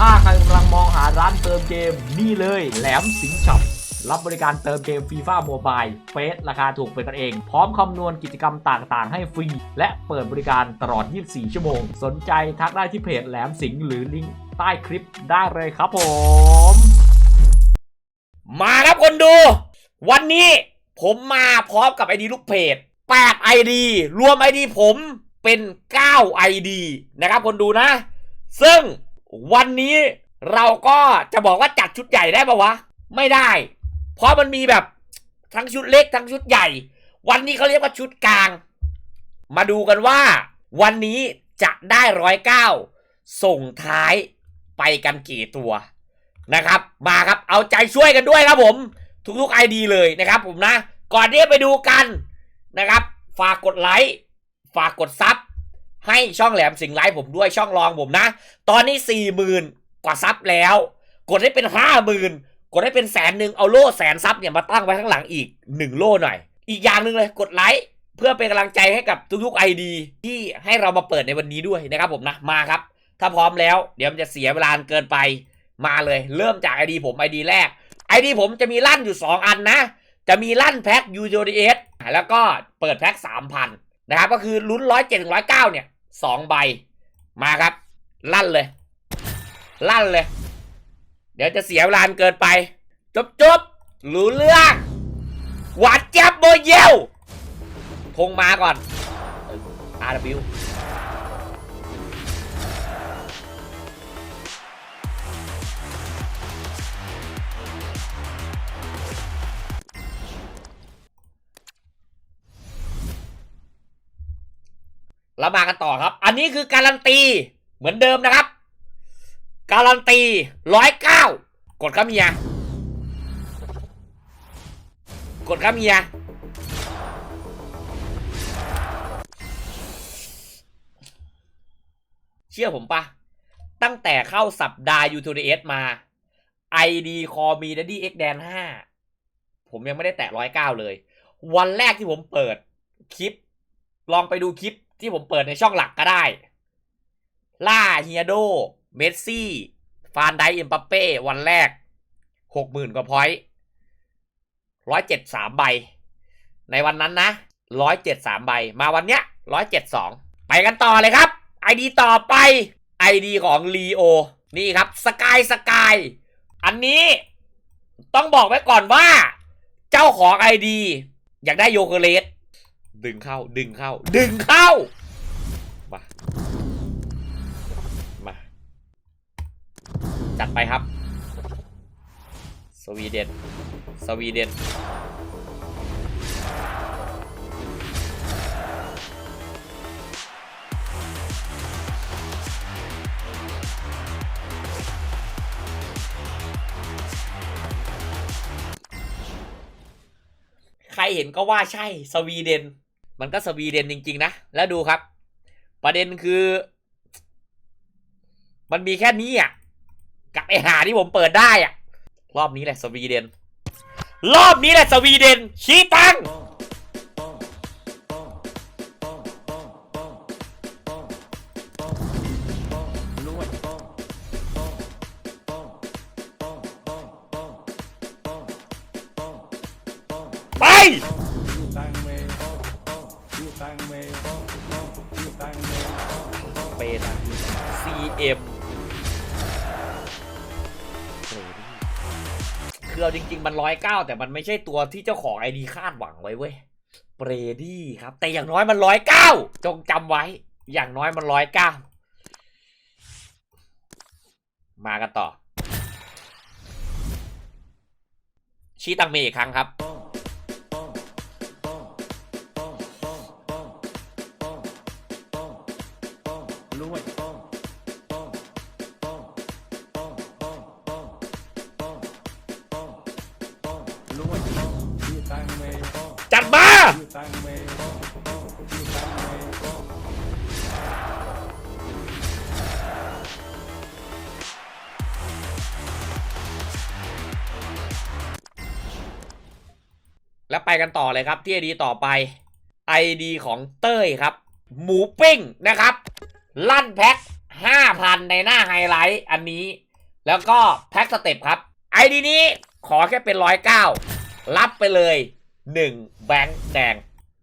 ถ้าใครกำลังมองหาร้านเติมเกมนี่เลยแหลมสิงช็อปรับบริการเติมเกมฟีฟ่าโมบายเฟสราคาถูกเป็นกันเอง พร้อมคำนวณกิจกรรมต่างๆ ให้ฟรี และเปิดบริการตลอด 24 ชั่วโมง สนใจทักได้ที่เพจแหลมสิงห์หรือลิงก์ใต้คลิปได้เลยครับผม มาครับคนดู วันนี้ผมมาพร้อมกับไอดีลูกเพจ8 ID รวม ID ผมเป็น 9 ID นะครับคนดูนะ ซึ่ง วันนี้เราก็จะบอกว่าจัดชุดใหญ่ได้ปะวะ ไม่ได้ เพราะมันมีแบบทั้งชุดเล็กทั้งชุดใหญ่ วันนี้เขาเรียกว่าชุดกลาง มาดูกันว่า วันนี้จะได้ร้อยเก้าส่งท้ายไปกันกี่ตัวนะครับ มาครับเอาใจช่วยกันด้วยครับผม ทุกๆ ID เลยนะครับผมนะ ก่อนที่จะไปดูกันนะครับ ฝากกดไลค์ฝากกดซับ ให้ช่องแหลมสิงห์ไลฟ์ผมด้วยช่องรองผมนะ ตอนนี้สี่หมื่นกว่าซับแล้ว กดให้เป็นห้าหมื่นกดให้เป็นแสนหนึ่งเอาโล่แสนซับเนี่ยมาตั้งไว้ข้างหลังอีกหนึ่งโล่หน่อย อีกอย่างหนึ่งเลยกดไลค์เพื่อเป็นกำลังใจให้กับทุกๆ ID ที่ให้เรามาเปิดในวันนี้ด้วยนะครับผมนะมาครับ ถ้าพร้อมแล้วเดี๋ยวมันจะเสียเวลาเกินไปมาเลย เริ่มจาก ID ผม ID แรก ID ผมจะมีลั่นอยู่ 2 อันนะ จะมีลั่นแพ็ค u t d s แล้วก็เปิดแพ็ค3,000นนะครับก็คือลุ้น107ถึง109เนี่ย สองใบ มาครับ ลั่นเลย ลั่นเลย เดี๋ยวจะเสียเวลาเกินไป จบจบรู้เรื่อง หวานแจ๊บโบเยลพงมาก่อน RW แล้วมากันต่อครับ อันนี้คือการันตี เหมือนเดิมนะครับ การันตีร้อยเก้ากดครับเมีย กดครับเมีย เชื่อผมปะตั้งแต่เข้าสัปดาห์ u t d s มา ID คอมีดัดดี้ X แดน5ผมยังไม่ได้แตะร้อยเก้าเลย วันแรกที่ผมเปิดคลิป ลองไปดูคลิป ที่ผมเปิดในช่องหลักก็ได้ ล่าเฮียโด เมสซี่ ฟานไดเอ็มปัปเป้ วันแรกหกหมื่นกว่าพอยต์ร้อยเจ็ดสามใบ ในวันนั้นนะร้อยเจ็ดสามใบ มาวันเนี้ยร้อยเจ็ดสองไปกันต่อเลยครับไอดีต่อไปไอดีของลีโอนี่ครับสกายสกายอันนี้ต้องบอกไว้ก่อนว่า เจ้าของไอดีอยากได้โยเกเลส ดึงเข้า ดึงเข้า ดึงเข้า มา มา จัดไปครับ สวีเดน สวีเดน ใครเห็นก็ว่าใช่ สวีเดน มันก็สวีเดนจริง ๆ นะ แล้วดูครับ ประเด็นคือ มันมีแค่นี้อะ กับไอหาที่ผมเปิดได้อะ รอบนี้แหละสวีเดน รอบนี้แหละสวีเดน ชี้ตังไป CM โอ้โหคือเอาจริง ๆ มันร้อยเก้าแต่มันไม่ใช่ตัวที่เจ้าของไอดีคาดหวังไว้เว้ยเบรดี้ครับ แต่อย่างน้อยมันร้อยเก้าจงจำไว้ อย่างน้อยมันร้อยเก้ามากันต่อ ชี้ตังเมอีกครั้งครับ กันต่อเลยครับที่ไอดีต่อไป ID ของเต้ยครับ หมูปิ้งนะครับ ลั่นแพ็ค5,000ในหน้าไฮไลท์อันนี้ แล้วก็แพ็กสเต็ปครับไอดีนี้ขอแค่เป็นร้อยเก้ารับไปเลยหนึ่งแบงค์แดง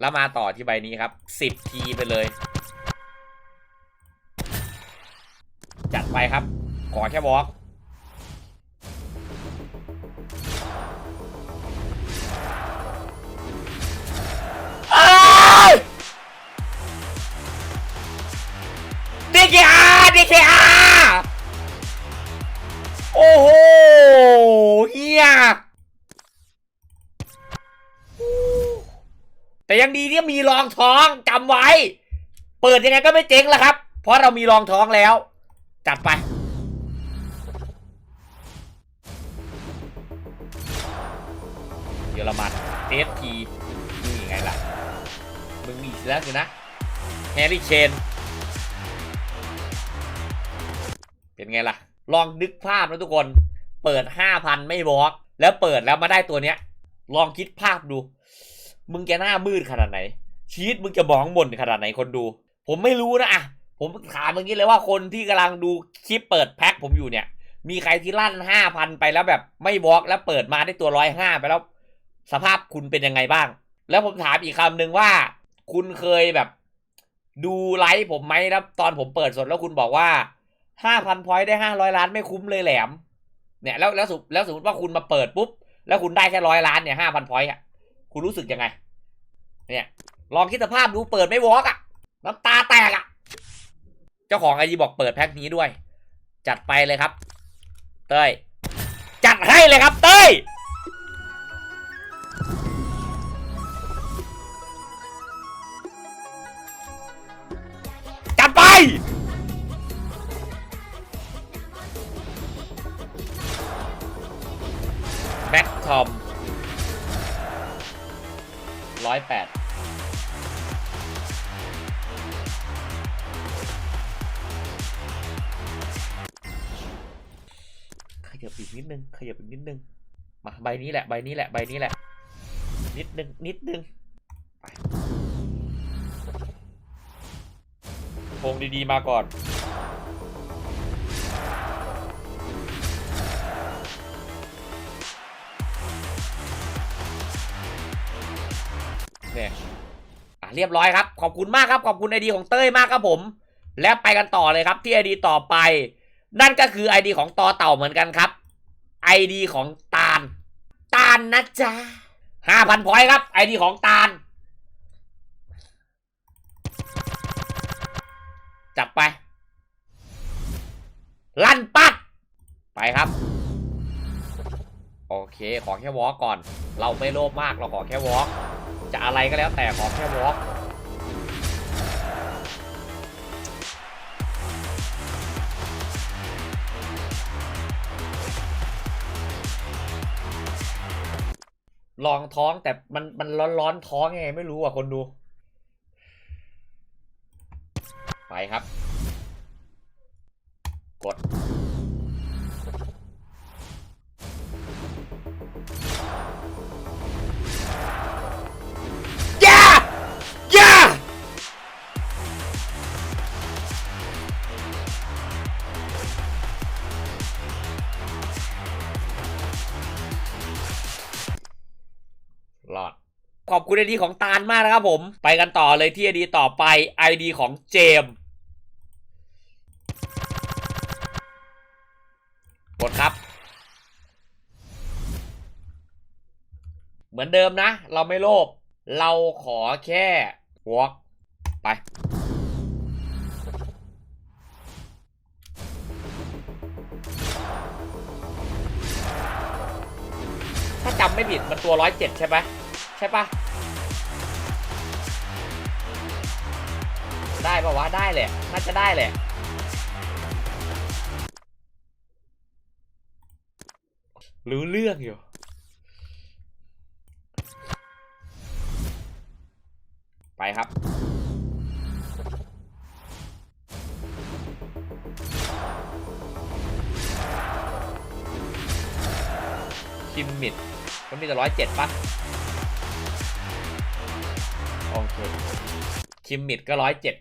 แล้วมาต่อที่ใบนี้ครับสิบทีไปเลย จัดไปครับ ขอแค่วอล์ กดีอาดีเคอาโอ้โหเฮียแต่ยังดีที่มีรองท้องจำไว้ เปิดยังไงก็ไม่เจ๊งแล้วครับ เพราะเรามีรองท้องแล้ว จัดไปเยอรมันเอสทีนี่ไงล่ะ มึงมีแล้วสินะแฮร์รี่เชน เป็นไงล่ะ ลองนึกภาพนะทุกคน เปิด 5,000 ไม่บล็อก แล้วเปิดแล้วมาได้ตัวเนี้ย ลองคิดภาพดู มึงจะหน้ามืดขนาดไหน ชีวิตมึงจะมองบนขนาดไหนคนดู ผมไม่รู้นะอะผมถามอย่างนี้เลยว่าคนที่กำลังดูคลิปเปิดแพ็คผมอยู่เนี่ย มีใครที่ลั่นห้าพันไปแล้วแบบไม่บล็อกแล้วเปิดมาได้ตัวร้อยห้าไปแล้ว สภาพคุณเป็นยังไงบ้าง แล้วผมถามอีกคำหนึ่งว่า คุณเคยแบบ ดูไลฟ์ผมไหมแล้วตอนผมเปิดสดแล้วคุณบอกว่า ห้าพันพอยต์ได้ห้าร้อยล้านไม่คุ้มเลยแหลม เนี่ยแล้วแล้วสมแล้วสมมติว่าคุณมาเปิดปุ๊บ แล้วคุณได้แค่ร้อยล้านเนี่ยห้าพันพอยต์อะคุณรู้สึกยังไง เนี่ย ลองคิดสภาพดูเปิดไม่วอล์กอะน้ำตาแตกอะ เจ้าของไอจีบอกเปิดแพ็คนี้ด้วย จัดไปเลยครับ เต้ยจัดให้เลยครับเต้ย ใบนี้แหละ ใบนี้แหละ ใบนี้แหละ นิดนึง นิดนึงโพงดีๆ มาก่อน เนี่ยอะเรียบร้อยครับ ขอบคุณมากครับ ขอบคุณไอดีของเต้ยมากครับผม และไปกันต่อเลยครับ ที่ไอดีต่อไป นั่นก็คือไอดีของตอเต่าเหมือนกันครับไอดีของานนะจ๊ะห้าพันพอยครับไอดีของตาล จับไป ลั่นปัด ไปครับ โอเค ขอแค่วอล์กก่อน เราไม่โลภมากเราขอแค่วอล์กจะอะไรก็แล้วแต่ขอแค่วอล์ก ลองท้องแต่มันมันร้อนร้อนท้องยังไงไม่รู้อะคนดู ไปครับ กด ขอบคุณไอดีของตาลมากนะครับผม ไปกันต่อเลยที่ไอดีต่อไปไอดีของเจมกดครับ เหมือนเดิมนะ เราไม่โลภเราขอแค่ walk ไปถ้าจำไม่ผิดมันตัวร้อยเจ็ดใช่ไหม ใช่ปะได้ปะวะได้แหละน่าจะได้แหละรู้เรื่องอยู่ไปครับ คิมมิดมันมีแต่ร้อยเจ็ดปะ คิมมิดก็ร้อยเจ็ด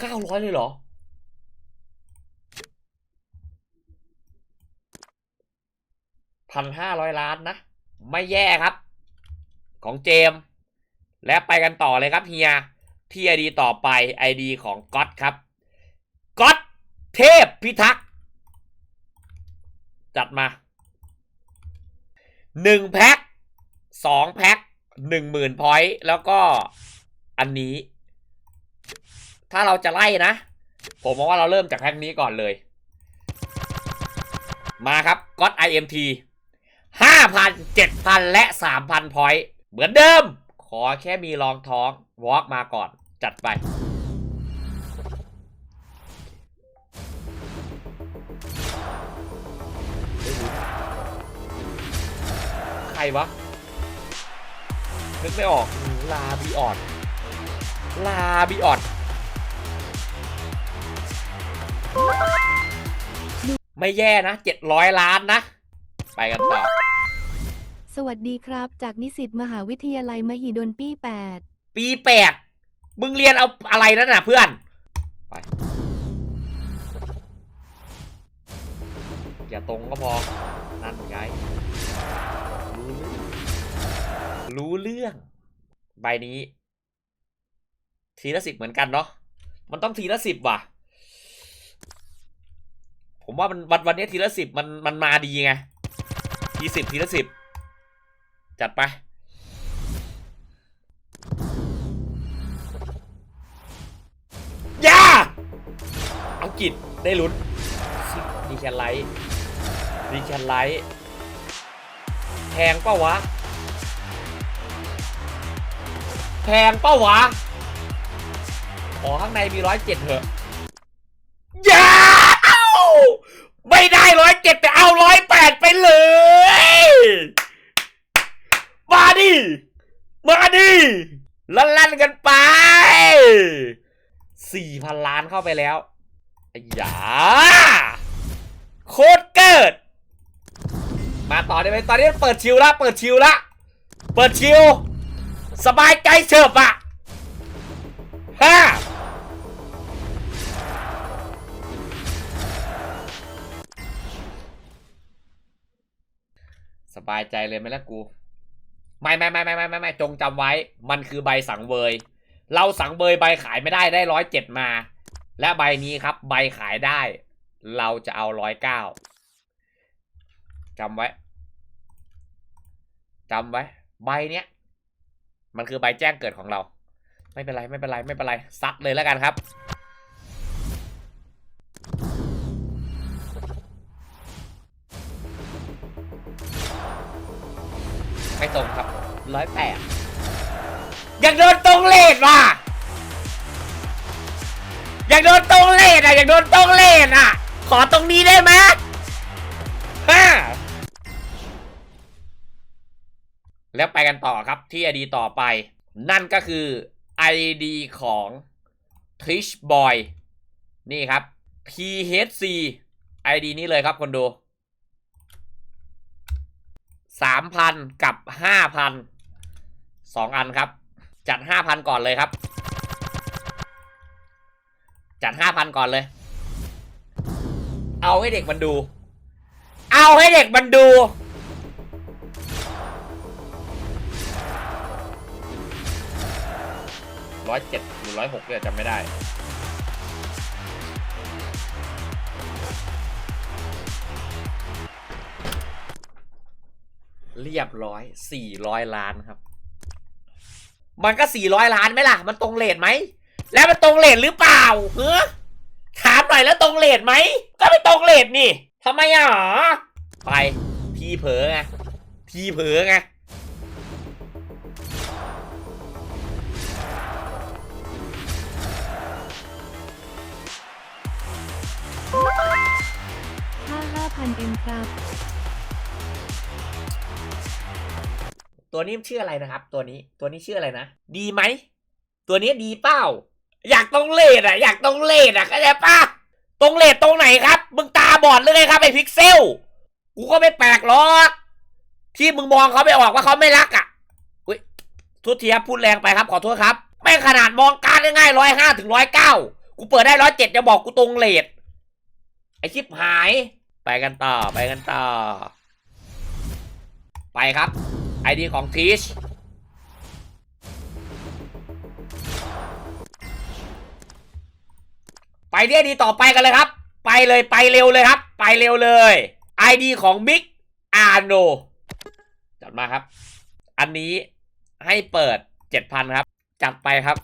เก้าร้อยเลยเหรอ พันห้าร้อยล้านนะ ไม่แย่ครับ ของเจม และไปกันต่อเลยครับเฮีย ที่ไอดีต่อไปไอดีของก๊อตครับก๊อตเทพพิทักษ์จัดมาหนึ่งแพ็คสองแพ็คหนึ่งหมื่นพอยต์แล้วก็อันนี้ ถ้าเราจะไล่นะ ผมมองว่าเราเริ่มจากแพ็คนี้ก่อนเลย มาครับก๊อต IMT ห้าพันเจ็ดพันและสามพันพอยต์เหมือนเดิม ขอแค่มีรองท้องวอล์กมาก่อน จัดไป ใครวะ นึกไม่ออก ลาบิออด ลาบิออด ไม่แย่นะเจ็ดร้อยล้านนะ ไปกันต่อ สวัสดีครับ จากนิสิตมหาวิทยาลัยมหิดลปีแปดปีแปดมึงเรียนเอาอะไรนั่นน่ะเพื่อน ไป อย่าตรงก็พอ นั่นไงรู้เรื่องรู้เรื่องใบนี้ ทีละสิบเหมือนกันเนาะ มันต้องทีละสิบว่ะ ผมว่ามันวันวันนี้ทีละสิบมันมันมาดีไงทีสิบทีละสิบจัดไปย่าอังกฤษได้ลุ้นดีแคนไลท์ดีแคนไลท์แพงเป้าวะแพงเป้าวะขอข้างในมีร้อยเจ็ดเถอะย่าไม่ได้ร้อยเจ็ดแต่เอาร้อยแปดไปเลย มาดิ มาดิลั่นๆกันไปสี่พันล้านเข้าไปแล้วไอ้หยาโคตรเกิด มาต่อได้ไหมตอนนี้เปิดชิวละ เปิดชิวละ เปิดชิว สบายใจเฉิบอะ บายใจเลยไหมล่ะกู ไม่ไม่ไม่ไม่ไม่ไม่ไม่จงจำไว้ มันคือใบสังเวย เราสังเบยใบขายไม่ได้ได้ร้อยเจ็ดมา และใบนี้ครับ ใบขายได้ เราจะเอาร้อยเก้าจำไว้จำไว้ ใบเนี้ย มันคือใบแจ้งเกิดของเรา ไม่เป็นไรไม่เป็นไรไม่เป็นไรซัดเลยแล้วกันครับ ไม่ตรงครับร้อยแปดอยากโดนตรงเลดว่ะอยากโดนตรงเลดอะอยากโดนตรงเลดอะ ขอตรงนี้ได้ไหมฮ่าแล้วไปกันต่อครับที่ ID ต่อไป นั่นก็คือ ID ของ Trish Boy นี่ครับ THC ID นี้เลยครับคนดู สามพันกับห้าพันสองอันครับ จัดห้าพันก่อนเลยครับ จัดห้าพันก่อนเลย เอาให้เด็กมันดู เอาให้เด็กมันดูร้อยเจ็ดหรือร้อยหกเนี่ยจำไม่ได้ เรียบร้อยสี่ร้อยล้านครับ มันก็สี่ร้อยล้านไหมล่ะ มันตรงเลทไหม แล้วมันตรงเลทหรือเปล่าเฮ้อถามหน่อยแล้วตรงเลทไหม ก็ไม่ตรงเลทนี่ทำไมอะไปทีเผลอไงทีเผลอไงห้าห้าพันเอ็มครับ ตัวนี้ชื่ออะไรนะครับ ตัวนี้ตัวนี้ชื่ออะไรนะ ดีไหม ตัวนี้ดีเปล่าอยากตรงเลทอะ อยากตรงเลทอะเข้าใจปะตรงเลทตรงไหนครับ มึงตาบอดเลยครับไอพิกเซล กูก็ไม่แปลกหรอกที่มึงมองเขาไม่ออกว่าเขาไม่รักอะอุ้ยทุกทีครับพูดแรงไปครับขอโทษครับไม่ขนาดมองการง่ายร้อยห้าถึงร้อยเก้ากูเปิดได้ร้อยเจ็ดจะบอกกูตรงเลทไอชิปหาย ไปกันต่อไปกันต่อ ไปครับ ID ของพีชไปที่ ID ต่อไปกันเลยครับ ไปเลยไปเร็วเลยครับ ไปเร็วเลย ID ของมิกอาโนจัดมาครับ อันนี้ให้เปิด7,000ครับ จัดไปครับ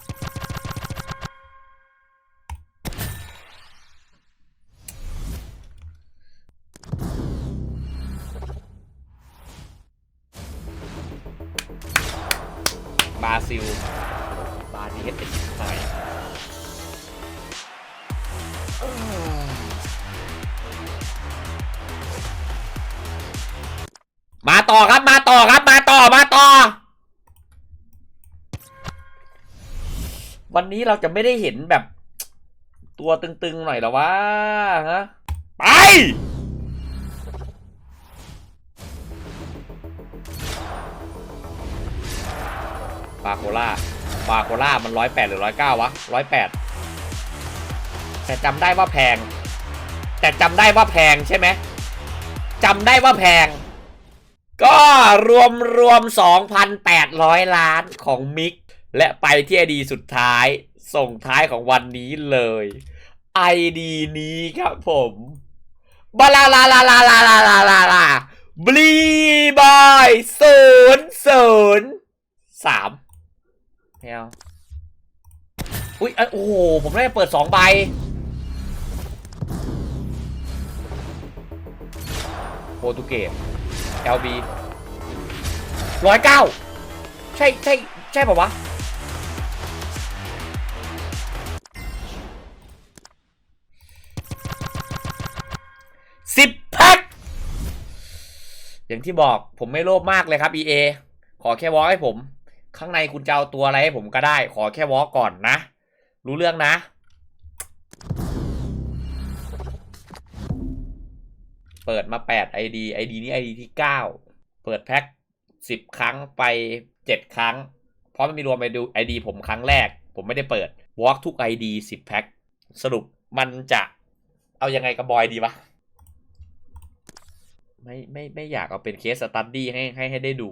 บราซิลบาเนสไอ้ชิบหายมาต่อครับมาต่อครับมาต่อมาต่อ วันนี้เราจะไม่ได้เห็นแบบ ตัวตึงๆหน่อยหรอวะฮะไป บาโคล่าบาโคล่ามันร้อยแปดหรือร้อยเก้าวะร้อยแปดแต่จำได้ว่าแพง แต่จำได้ว่าแพงใช่ไหมจำได้ว่าแพง ก็รวมรวม 2,800 ล้านของมิก และไปที่ไอดีสุดท้าย ส่งท้ายของวันนี้เลยไอดีนี้ครับผมบลาลาลาลาลาลาลาลาลาบลีบอยศูนย์ศูนย์สาม แมวอุ้ยโอ้โห ผมได้เปิดสองใบ โปรตุเกส LB ร้อยเก้าใช่ใช่ใช่ป่าวะ สิบแพ็คอย่างที่บอกผมไม่โลภมากเลยครับ EA ขอแค่วอลให้ผม ข้างในคุณจะเอาตัวอะไรให้ผมก็ได้ ขอแค่วอลก่อนนะ รู้เรื่องนะ เปิดมา8 ID ID นี้ ID ที่ 9 เปิดแพ็ค10 ครั้งไป 7 ครั้ง เพราะมันมีรวม ID ID ผมครั้งแรก ผมไม่ได้เปิด Walk ทุก ID 10 แพ็คสรุปมันจะเอายังไงกับบอยดีวะไม่ไม่ไม่อยากเอาเป็นเคสสตัดดี้ให้ให้ให้ได้ดู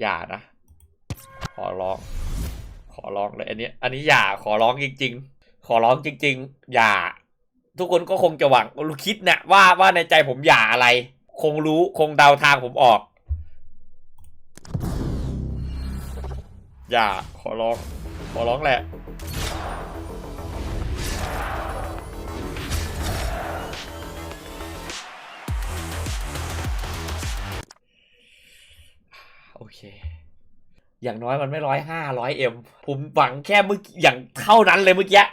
อย่านะ ขอร้อง ขอร้องเลยอันนี้ อันนี้อย่าขอร้องจริง ๆ ขอร้องจริง ๆ อย่า ทุกคนก็คงจะหวังรู้คิดนะว่าว่าในใจผมอย่าอะไร คงรู้คงเดาทางผมออก อย่าขอร้อง ขอร้องแหละโอเค อย่างน้อยมันไม่ร้อยห้าร้อยเอ็มผมหวังแค่เมื่ออย่างเท่านั้นเลยเมื่อกี้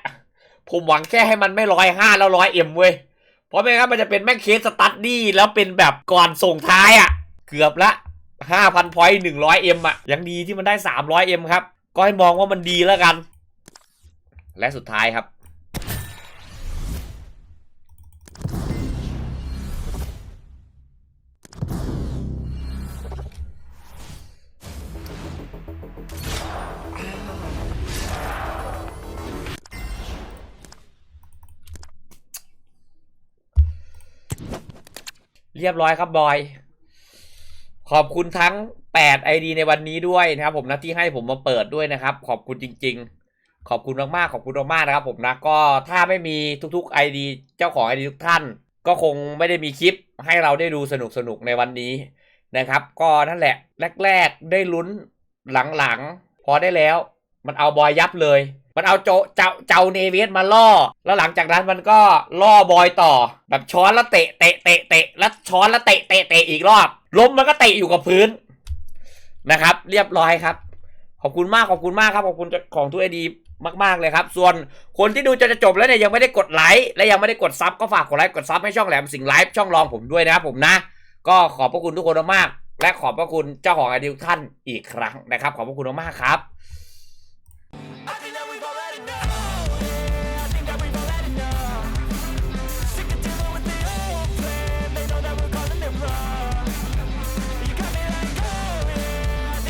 ผมหวังแค่ให้มันไม่ร้อยห้าแล้วร้อยเอ็มเว้ยเพราะไม่งั้นมันจะเป็นแม่งเคสสตัดดี้แล้วเป็นแบบก่อนส่งท้ายอะ่ะ เกือบละห้าพันพอยต์หนึ่งร้อยเอ็มอะยังดีที่มันได้สามร้อยเอ็มครับ ก็ให้มองว่ามันดีแล้วกัน และสุดท้ายครับ เรียบร้อยครับบอย ขอบคุณทั้ง8 ID ในวันนี้ด้วยนะครับ ผมนะที่ให้ผมมาเปิดด้วยนะครับ ขอบคุณจริง ๆ ขอบคุณมากๆขอบคุณมากๆนะครับ ผมนะก็ถ้าไม่มีทุกๆ ID เจ้าของ ID ทุกท่าน ก็คงไม่ได้มีคลิปให้เราได้ดูสนุกๆในวันนี้นะครับ ก็นั่นแหละ แรก ๆ ได้ลุ้นหลังๆ พอได้แล้ว มันเอาบอยยับเลยมันเอาโจเจ้าเจ้าเนเวสมาล่อ แล้วหลังจากนั้นมันก็ล่อบอยต่อ แบบช้อนแล้วเตะเตะเตะเตะแล้วช้อนแล้วเตะเตะเตะอีกรอบล้มมันก็เตะอยู่กับพื้นนะครับ เรียบร้อยครับ ขอบคุณมากขอบคุณมากครับขอบคุณของทุกไอดีมาก ๆ เลยครับ ส่วนคนที่ดูจนจะจบแล้วเนี่ยยังไม่ได้กดไลค์และยังไม่ได้กดซับก็ฝากกดไลค์กดซับให้ช่องแหลมสิงไลฟ์ช่องรองผมด้วยนะครับผมนะ ก็ขอบพระคุณทุกคนมากและขอบพระคุณเจ้าของไอดีทุกท่านอีกครั้งนะครับ ขอบพระคุณมากครับ